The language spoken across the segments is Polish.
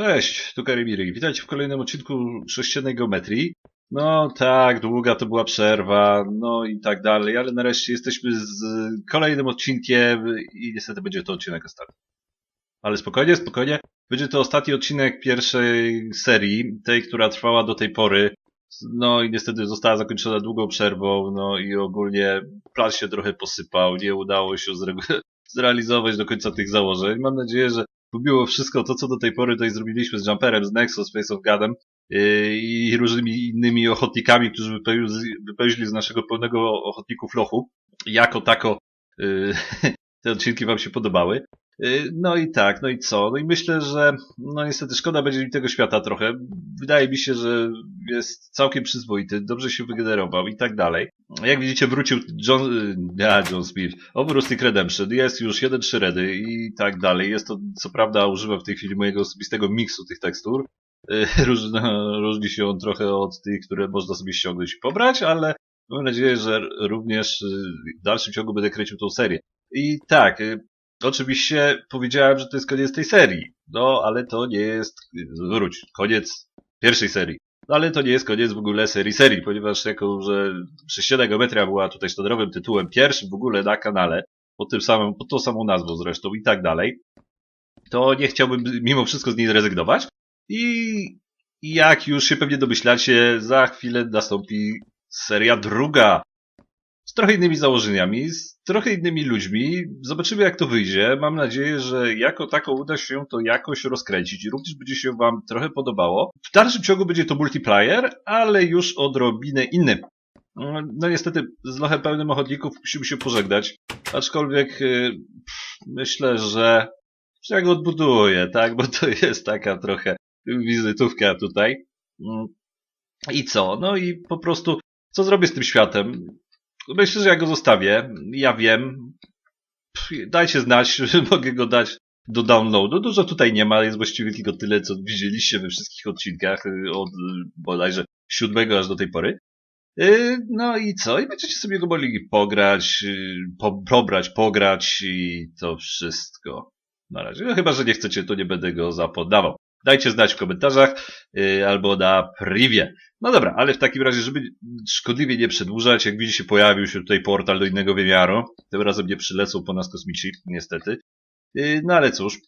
Cześć, tu Karimiry. Witajcie w kolejnym odcinku sześciennej geometrii. No tak, długa to była przerwa, no i tak dalej, ale nareszcie jesteśmy z kolejnym odcinkiem i niestety będzie to odcinek ostatni. Ale spokojnie, spokojnie. Będzie to ostatni odcinek pierwszej serii, tej, która trwała do tej pory. No i niestety została zakończona długą przerwą, no i ogólnie plan się trochę posypał, nie udało się zre- zrealizować do końca tych założeń. Mam nadzieję, że pomimo wszystko to, co do tej pory tutaj zrobiliśmy z Jumperem, z Nexus, Face of Godem yy, i różnymi innymi ochotnikami, którzy wypełzli z naszego pełnego ochotników lochu, jako tako yy, te odcinki wam się podobały. Yy, No i tak, no i co? No i myślę, że no niestety szkoda będzie mi tego świata trochę. Wydaje mi się, że jest całkiem przyzwoity, dobrze się wygenerował i tak dalej. Jak widzicie, wrócił John, yy, a, John Smith, Overustic Redemption, jest już jeden trzy redy i tak dalej. Jest to, co prawda, używam w tej chwili mojego osobistego miksu tych tekstur. Yy, Różno, różni się on trochę od tych, które można sobie ściągnąć i pobrać, ale mam nadzieję, że również w dalszym ciągu będę kręcił tą serię. I tak, yy, oczywiście powiedziałem, że to jest koniec tej serii. No, ale to nie jest, wróć, koniec pierwszej serii. No, ale to nie jest koniec w ogóle serii serii, ponieważ jako, że sześciana geometria była tutaj sztandarowym tytułem pierwszym w ogóle na kanale, pod tym samym, pod tą samą nazwą zresztą i tak dalej, to nie chciałbym mimo wszystko z niej zrezygnować. I jak już się pewnie domyślacie, za chwilę nastąpi seria druga. Trochę innymi założeniami, z trochę innymi ludźmi. Zobaczymy jak to wyjdzie. Mam nadzieję, że jako tako uda się to jakoś rozkręcić i również będzie się Wam trochę podobało. W dalszym ciągu będzie to multiplayer, ale już odrobinę inny. No niestety z lochem pełnym ochotników musimy się pożegnać. Aczkolwiek yy, pff, myślę, że że ja go odbuduję, tak? Bo to jest taka trochę wizytówka tutaj. Mm. I co? No i po prostu, co zrobię z tym światem? Myślę, że ja go zostawię. Ja wiem. Dajcie znać, że mogę go dać do downloadu. Dużo tutaj nie ma, jest właściwie tylko tyle, co widzieliście we wszystkich odcinkach y, od y, bodajże siódmego aż do tej pory. Y, No i co? I będziecie sobie go mogli pograć, po, pobrać, pograć i to wszystko. Na razie. No, chyba, że nie chcecie, to nie będę go zapodawał. Dajcie znać w komentarzach yy, albo na privie. No dobra, ale w takim razie, żeby szkodliwie nie przedłużać, jak widzicie, pojawił się tutaj portal do innego wymiaru. Tym razem nie przylecą po nas kosmici, niestety. Yy, no ale cóż,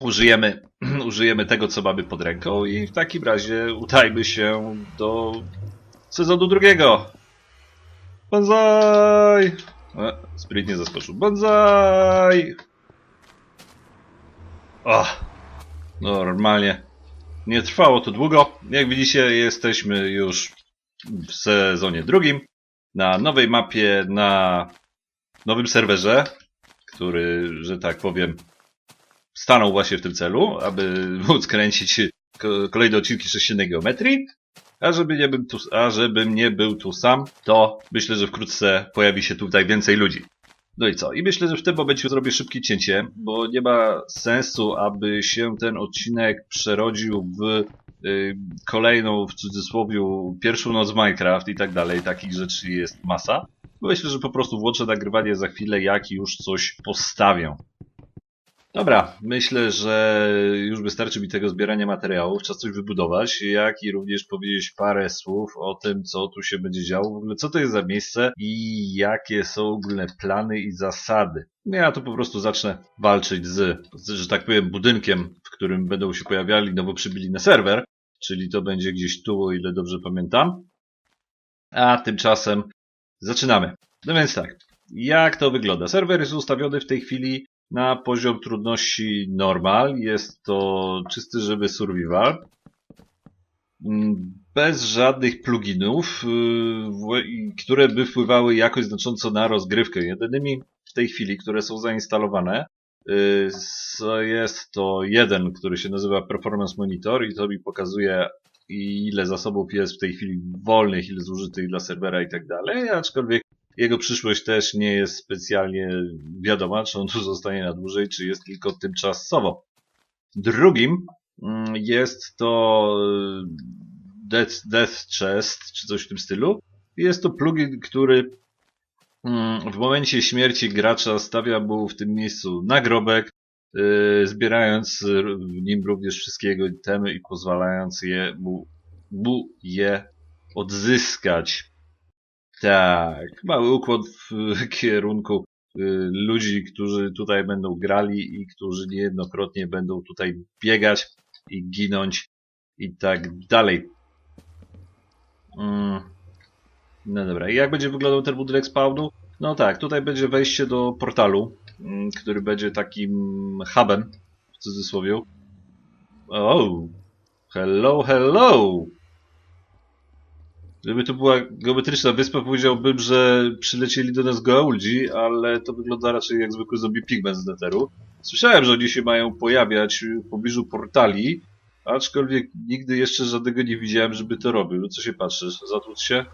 użyjemy, użyjemy tego, co mamy pod ręką i w takim razie udajmy się do sezonu drugiego. Banzai! E, sprytnie zaskoczył. Banzai! O, normalnie. Nie trwało to długo. Jak widzicie, jesteśmy już w sezonie drugim. Na nowej mapie, na nowym serwerze, który, że tak powiem, stanął właśnie w tym celu, aby móc kręcić ko- kolejne odcinki sześciennej geometrii. A żeby, nie był tu, a żebym nie był tu sam, to myślę, że wkrótce pojawi się tutaj więcej ludzi. No i co? I myślę, że w tym momencie zrobię szybkie cięcie, bo nie ma sensu, aby się ten odcinek przerodził w y, kolejną, w cudzysłowie, pierwszą noc Minecraft i tak dalej. Takich rzeczy jest masa. Myślę, że po prostu włączę nagrywanie za chwilę, jak już coś postawię. Dobra, myślę, że już wystarczy mi tego zbierania materiałów. Czas coś wybudować, jak i również powiedzieć parę słów o tym, co tu się będzie działo, w ogóle co to jest za miejsce i jakie są ogólne plany i zasady. Ja to po prostu zacznę walczyć z, że tak powiem, budynkiem, w którym będą się pojawiali nowo przybili na serwer, czyli to będzie gdzieś tu, o ile dobrze pamiętam. A tymczasem zaczynamy. No więc tak, jak to wygląda? Serwer jest ustawiony w tej chwili na poziom trudności normal. Jest to czysty, żywy survival. Mm, Bez żadnych pluginów, i- które by wpływały jakoś znacząco na rozgrywkę. Jedynymi w tej chwili, które są zainstalowane, so- jest to jeden, który się nazywa Performance Monitor i to mi pokazuje ile zasobów jest w tej chwili wolnych, ile zużytych dla serwera i tak dalej, aczkolwiek jego przyszłość też nie jest specjalnie wiadoma, czy on tu zostanie na dłużej, czy jest tylko tymczasowo. Drugim mm, jest to y, Death, Death Chest, czy coś w tym stylu. Jest to plugin, który mm, w momencie śmierci gracza stawia mu w tym miejscu nagrobek, yy, zbierając w nim również wszystkie jego itemy i pozwalając je mu, mu je odzyskać. Tak, mały ukłon w kierunku y, ludzi, którzy tutaj będą grali i którzy niejednokrotnie będą tutaj biegać i ginąć i tak dalej. Mm. No dobra, i jak będzie wyglądał ten budynek spawnu? No tak, tutaj będzie wejście do portalu, mm, który będzie takim hubem, w cudzysłowie. Oh, hello, hello! Gdyby to była geometryczna wyspa, powiedziałbym, że przylecieli do nas goa'uldzi, ale to wygląda raczej jak zwykły zombie pigment z netheru. Słyszałem, że oni się mają pojawiać w pobliżu portali, aczkolwiek nigdy jeszcze żadnego nie widziałem, żeby to robił. No co się patrzysz? Zatłuc się?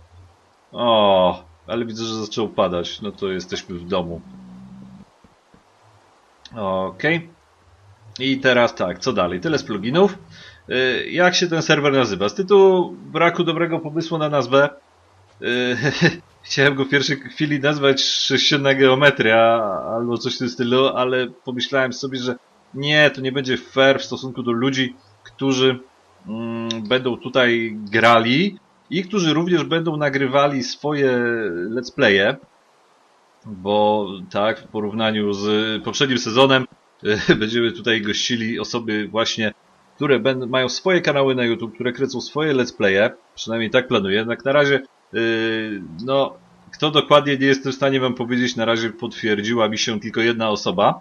O, ale widzę, że zaczęło padać. No to jesteśmy w domu. Okej. I teraz tak, co dalej? Tyle z pluginów. Y, Jak się ten serwer nazywa? Z tytułu braku dobrego pomysłu na nazwę y, chciałem go w pierwszej chwili nazwać sześcienna geometria albo coś w tym stylu, ale pomyślałem sobie, że nie, to nie będzie fair w stosunku do ludzi, którzy mm, będą tutaj grali i którzy również będą nagrywali swoje let's playe, bo tak, w porównaniu z poprzednim sezonem y, będziemy tutaj gościli osoby właśnie które mają swoje kanały na YouTube, które kręcą swoje let's playe, przynajmniej tak planuję. Jednak na razie, yy, no, kto dokładnie nie jestem w stanie wam powiedzieć, na razie potwierdziła mi się tylko jedna osoba,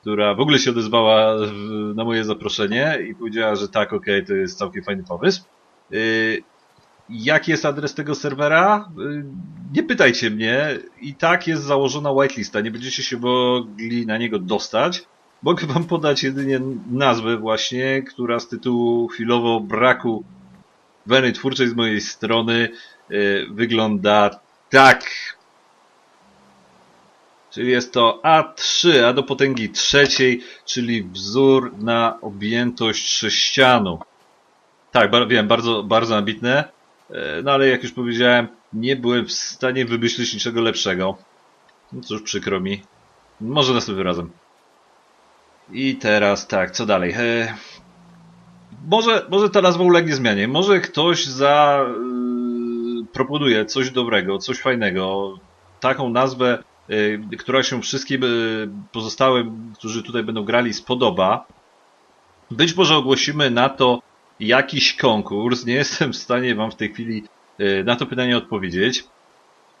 która w ogóle się odezwała w, na moje zaproszenie i powiedziała, że tak, okej, to jest całkiem fajny pomysł. Yy, jaki jest adres tego serwera? Yy, nie pytajcie mnie. I tak jest założona whitelista. Nie będziecie się mogli na niego dostać. Mogę wam podać jedynie nazwę właśnie, która z tytułu chwilowo braku weny twórczej z mojej strony yy, wygląda tak. Czyli jest to A3, a do potęgi trzeciej, czyli wzór na objętość sześcianu. Tak, wiem, bardzo, bardzo ambitne, yy, no ale jak już powiedziałem, nie byłem w stanie wymyślić niczego lepszego. No cóż, przykro mi. Może następnym razem. I teraz tak, co dalej? E, może, może ta nazwa ulegnie zmianie. Może ktoś za y, proponuje coś dobrego, coś fajnego, taką nazwę, y, która się wszystkim y, pozostałym, którzy tutaj będą grali, spodoba. Być może ogłosimy na to jakiś konkurs. Nie jestem w stanie wam w tej chwili na to pytanie odpowiedzieć.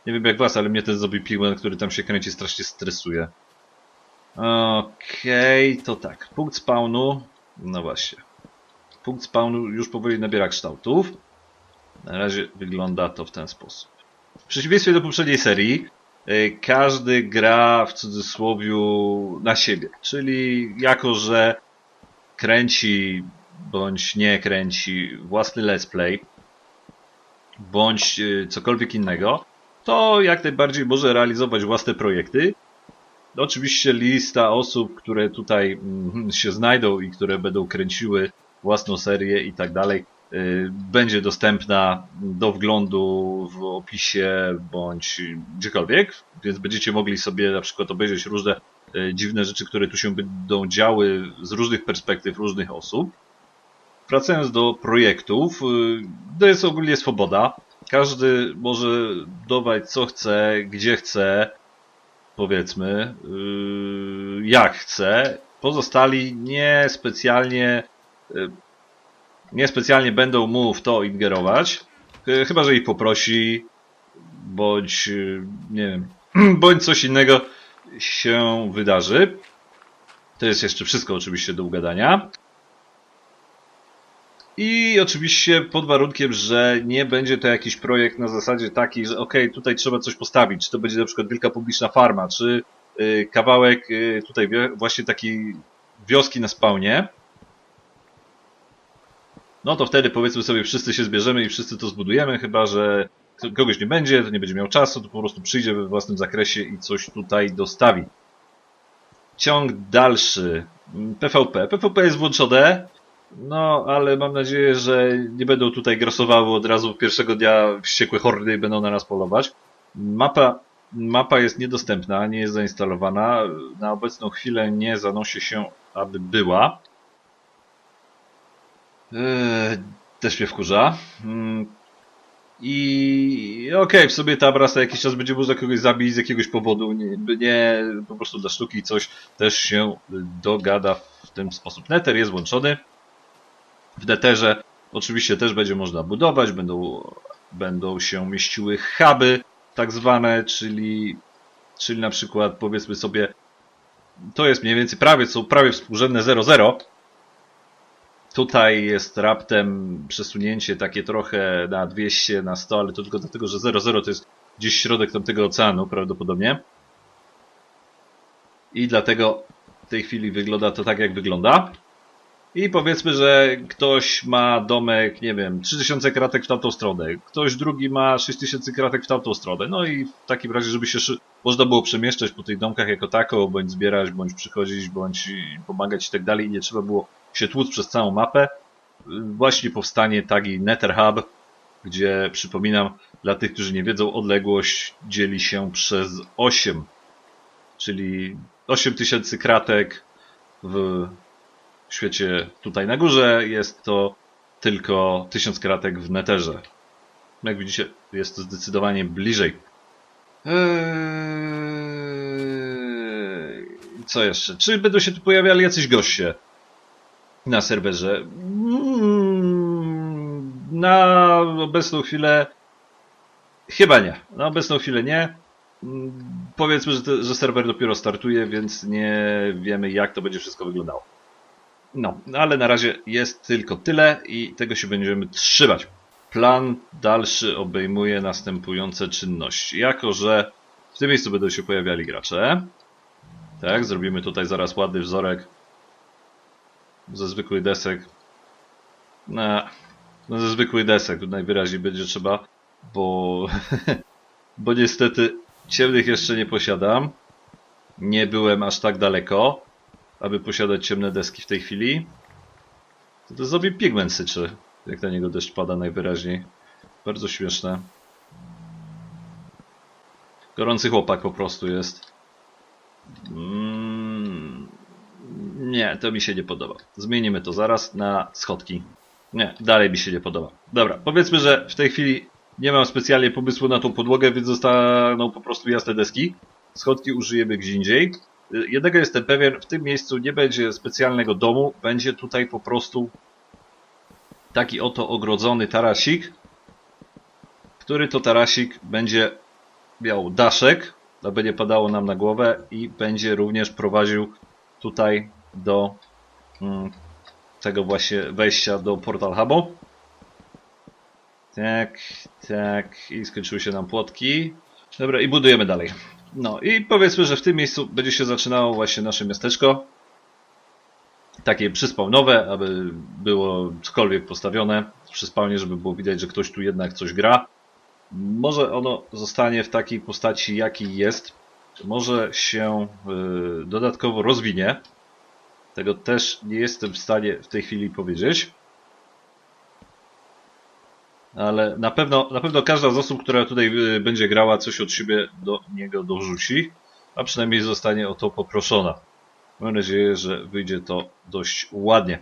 Nie wiem jak was, ale mnie ten zombie pigment, który tam się kręci, strasznie stresuje. Okej, to tak. Punkt spawnu. No właśnie. Punkt spawnu już powoli nabiera kształtów. Na razie wygląda to w ten sposób. W przeciwieństwie do poprzedniej serii, y, każdy gra w cudzysłowiu na siebie. Czyli jako, że kręci bądź nie kręci własny let's play, bądź y, cokolwiek innego, to jak najbardziej może realizować własne projekty, Oczywiście lista osób, które tutaj mm, się znajdą i które będą kręciły własną serię i tak dalej, y, będzie dostępna do wglądu w opisie bądź gdziekolwiek, więc będziecie mogli sobie na przykład obejrzeć różne y, dziwne rzeczy, które tu się będą działy z różnych perspektyw różnych osób. Wracając do projektów, y, to jest ogólnie swoboda. Każdy może dować co chce, gdzie chce, powiedzmy, yy, jak chce. Pozostali nie specjalnie, yy, nie specjalnie będą mu w to ingerować. Yy, Chyba, że ich poprosi, bądź, nie wiem, bądź coś innego się wydarzy. To jest jeszcze wszystko oczywiście do ugadania. I oczywiście pod warunkiem, że nie będzie to jakiś projekt na zasadzie takiej, że okej, tutaj trzeba coś postawić, czy to będzie na przykład wielka publiczna farma, czy y, kawałek y, tutaj właśnie takiej wioski na spawnie. No to wtedy powiedzmy sobie wszyscy się zbierzemy i wszyscy to zbudujemy, chyba że kogoś nie będzie, to nie będzie miał czasu, to po prostu przyjdzie we własnym zakresie i coś tutaj dostawi. Ciąg dalszy. Mm, PvP. PvP jest włączone. No, ale mam nadzieję, że nie będą tutaj grasowały od razu pierwszego dnia wściekłe hordy i będą na nas polować. Mapa, mapa jest niedostępna, nie jest zainstalowana. Na obecną chwilę nie zanosi się aby była. Eee, też mnie wkurza. Mm. I okej, w sobie ta brasa jakiś czas będzie można kogoś zabić z jakiegoś powodu, nie, nie po prostu dla sztuki coś też się dogada w ten sposób. Nether jest włączony. W Netherze oczywiście też będzie można budować, będą, będą się mieściły huby tak zwane, czyli, czyli na przykład powiedzmy sobie to jest mniej więcej prawie, są prawie współrzędne 0,0 Tutaj jest raptem przesunięcie takie trochę na 200, na 100, ale to tylko dlatego, że 0,0 to jest gdzieś środek tamtego oceanu prawdopodobnie. I dlatego w tej chwili wygląda to tak, jak wygląda. I powiedzmy, że ktoś ma domek, nie wiem, 3000 kratek w tamtą stronę, ktoś drugi ma 6000 kratek w tamtą stronę. No i w takim razie, żeby się można było przemieszczać po tych domkach jako tako, bądź zbierać, bądź przychodzić, bądź pomagać i tak dalej. I nie trzeba było się tłuc przez całą mapę. Właśnie powstanie tagi NetherHub, gdzie przypominam, dla tych, którzy nie wiedzą, odległość dzieli się przez 8, czyli 8000 kratek w świecie tutaj na górze, jest to tylko 1000 kratek w Netherze. Jak widzicie, jest to zdecydowanie bliżej. Eee... Co jeszcze? Czy będą się tu pojawiali jacyś goście na serwerze? Mm, na obecną chwilę chyba nie. Na obecną chwilę nie. Mm, powiedzmy, że, te, że serwer dopiero startuje, więc nie wiemy jak to będzie wszystko wyglądało. No, ale na razie jest tylko tyle i tego się będziemy trzymać. Plan dalszy obejmuje następujące czynności. Jako, że w tym miejscu będą się pojawiali gracze, tak, zrobimy tutaj zaraz ładny wzorek ze zwykłych desek. No, no ze zwykłych desek najwyraźniej będzie trzeba, bo, bo niestety ciemnych jeszcze nie posiadam. Nie byłem aż tak daleko aby posiadać ciemne deski w tej chwili. To, to sobie pigment syczy, jak na niego deszcz pada najwyraźniej. Bardzo śmieszne. Gorący chłopak po prostu jest. Mm, nie, to mi się nie podoba. Zmienimy to zaraz na schodki. Nie, dalej mi się nie podoba. Dobra, powiedzmy, że w tej chwili nie mam specjalnie pomysłu na tą podłogę, więc zostaną po prostu jasne deski. Schodki użyjemy gdzie indziej. Jednego jestem pewien, w tym miejscu nie będzie specjalnego domu, będzie tutaj po prostu taki oto ogrodzony tarasik, który to tarasik będzie miał daszek, aby nie padało nam na głowę i będzie również prowadził tutaj do mm, tego właśnie wejścia do Portal Hubu. Tak, tak, i skończyły się nam płotki. Dobra, i budujemy dalej. No i powiedzmy, że w tym miejscu będzie się zaczynało właśnie nasze miasteczko. Takie przyspawnowe, aby było cokolwiek postawione przy spawnie, żeby było widać, że ktoś tu jednak coś gra. Może ono zostanie w takiej postaci, jaki jest. Może się yy, dodatkowo rozwinie. Tego też nie jestem w stanie w tej chwili powiedzieć ale na pewno, na pewno każda z osób, która tutaj y, będzie grała, coś od siebie do niego dorzuci, a przynajmniej zostanie o to poproszona. Mam nadzieję, że wyjdzie to dość ładnie.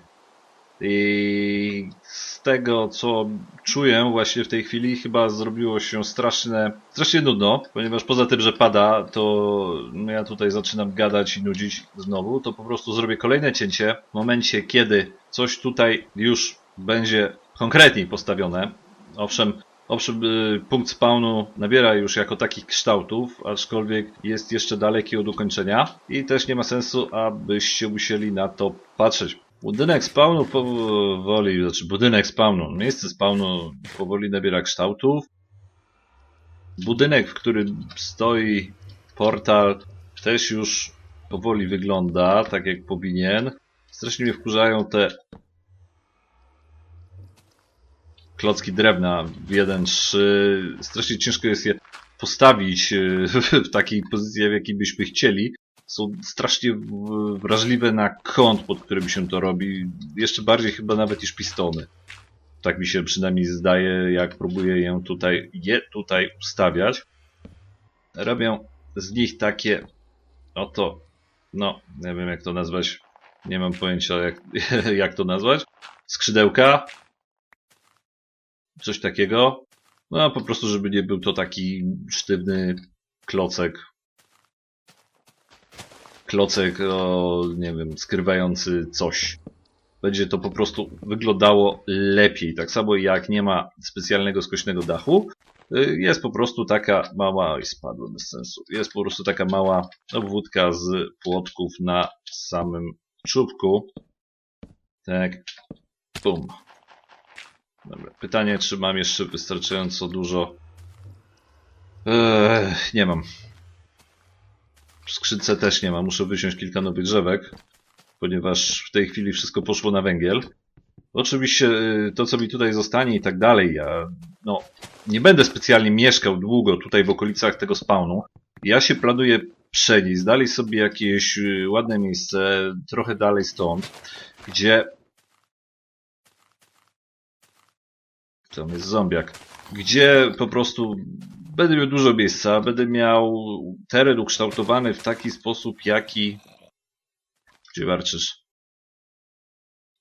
I z tego, co czuję właśnie w tej chwili, chyba zrobiło się straszne, strasznie nudno, ponieważ poza tym, że pada, to ja tutaj zaczynam gadać i nudzić znowu, to po prostu zrobię kolejne cięcie w momencie, kiedy coś tutaj już będzie konkretniej postawione, Owszem, owszem y, punkt spawnu nabiera już jako takich kształtów, aczkolwiek jest jeszcze daleki od ukończenia i też nie ma sensu, abyście musieli na to patrzeć. Budynek spawnu powoli, znaczy budynek spawnu, miejsce spawnu powoli nabiera kształtów. Budynek, w którym stoi portal też już powoli wygląda tak jak powinien. Strasznie mnie wkurzają te klocki drewna 1-3. Strasznie ciężko jest je postawić e, w takiej pozycji, w jakiej byśmy chcieli. Są strasznie wrażliwe na kąt, pod którym się to robi. Jeszcze bardziej chyba nawet niż pistony. Tak mi się przynajmniej zdaje, jak próbuję je tutaj, je tutaj ustawiać. Robią z nich takie, oto, no, nie wiem jak to nazwać, Nie mam pojęcia jak, jak to nazwać. Skrzydełka. Coś takiego. No po prostu, żeby nie był to taki sztywny klocek. Klocek, o, nie wiem, skrywający coś. Będzie to po prostu wyglądało lepiej. Tak samo jak nie ma specjalnego skośnego dachu, y, jest po prostu taka mała, oj spadło bez sensu, jest po prostu taka mała obwódka z płotków na samym czubku. Tak, bum. Dobra, pytanie, czy mam jeszcze wystarczająco dużo? Eee, nie mam. W skrzynce też nie ma, muszę wysiąść kilka nowych drzewek, ponieważ w tej chwili wszystko poszło na węgiel. Oczywiście y, to, co mi tutaj zostanie i tak dalej, ja no, nie będę specjalnie mieszkał długo tutaj w okolicach tego spawnu. Ja się planuję przenieść, dalej sobie jakieś y, ładne miejsce, trochę dalej stąd, gdzie... Tam jest zombiak. Gdzie po prostu będę miał dużo miejsca, będę miał teren ukształtowany w taki sposób, jaki... Gdzie warczysz?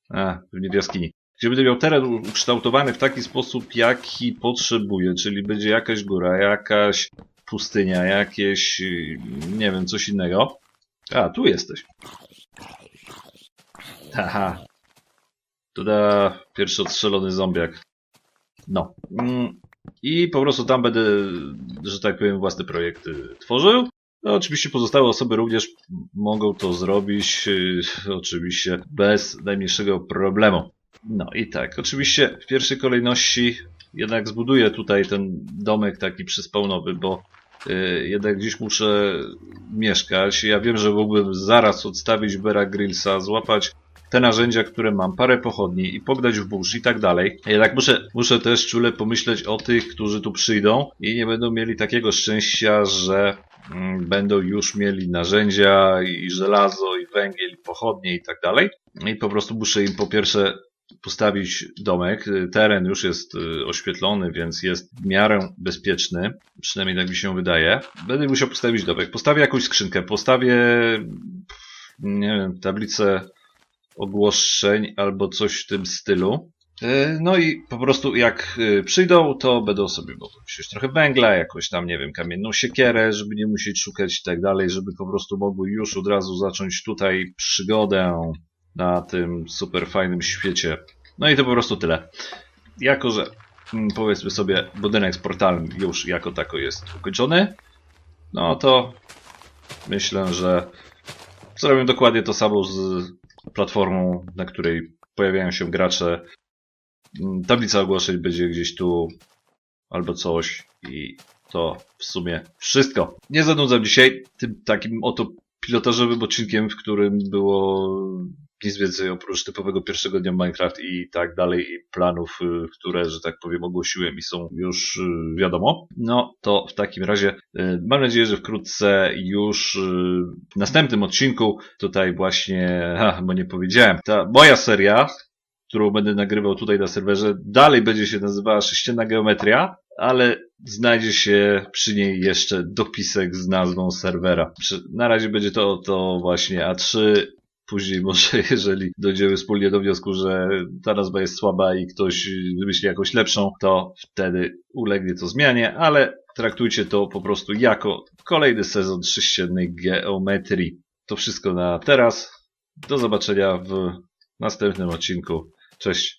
A, pewnie w jaskini. Gdzie będę miał teren ukształtowany w taki sposób, jaki potrzebuję, czyli będzie jakaś góra, jakaś pustynia, jakieś, nie wiem, coś innego. A, tu jesteś. Haha. To da pierwszy odstrzelony zombiak. No. Mm, I po prostu tam będę, że tak powiem, własne projekty tworzył. No, oczywiście pozostałe osoby również mogą to zrobić, yy, oczywiście bez najmniejszego problemu. No i tak, oczywiście w pierwszej kolejności jednak zbuduję tutaj ten domek taki przyspawnowy, bo yy, jednak gdzieś muszę mieszkać. Ja wiem, że mógłbym zaraz odstawić Bera Grillsa, złapać te narzędzia, które mam, parę pochodni i pogdać w burz i tak dalej. Jednak muszę, muszę też czule pomyśleć o tych, którzy tu przyjdą i nie będą mieli takiego szczęścia, że mm, będą już mieli narzędzia i żelazo i węgiel i pochodnie i tak dalej. I po prostu muszę im po pierwsze postawić domek. Teren już jest y, oświetlony, więc jest w miarę bezpieczny. Przynajmniej tak mi się wydaje. Będę musiał postawić domek. Postawię jakąś skrzynkę, postawię nie wiem, tablicę ogłoszeń albo coś w tym stylu. E, No i po prostu jak y, przyjdą, to będą sobie mogli wziąć trochę węgla, jakąś tam, nie wiem, kamienną siekierę, żeby nie musieć szukać i tak dalej, żeby po prostu mogły już od razu zacząć tutaj przygodę na tym super fajnym świecie. No i to po prostu tyle. Jako, że mm, powiedzmy sobie budynek z portalem już jako tako jest ukończony, no to myślę, że zrobię dokładnie to samo z platformą, na której pojawiają się gracze. Tablica ogłoszeń będzie gdzieś tu albo coś i to w sumie wszystko. Nie zanudzam dzisiaj tym takim oto pilotażowym odcinkiem, w którym było nic więcej oprócz typowego pierwszego dnia Minecraft i tak dalej i planów, y, które, że tak powiem, ogłosiłem i są już y, wiadomo. No to w takim razie y, mam nadzieję, że wkrótce już w następnym odcinku tutaj właśnie, ha, bo nie powiedziałem, ta moja seria, którą będę nagrywał tutaj na serwerze, dalej będzie się nazywała Sześcienna Geometria, ale znajdzie się przy niej jeszcze dopisek z nazwą serwera. Na razie będzie to, to właśnie A3. Później może, jeżeli dojdziemy wspólnie do wniosku, że ta nazwa jest słaba i ktoś wymyśli jakąś lepszą, to wtedy ulegnie to zmianie, ale traktujcie to po prostu jako kolejny sezon sześciennej geometrii. To wszystko na teraz. Do zobaczenia w następnym odcinku. Cześć.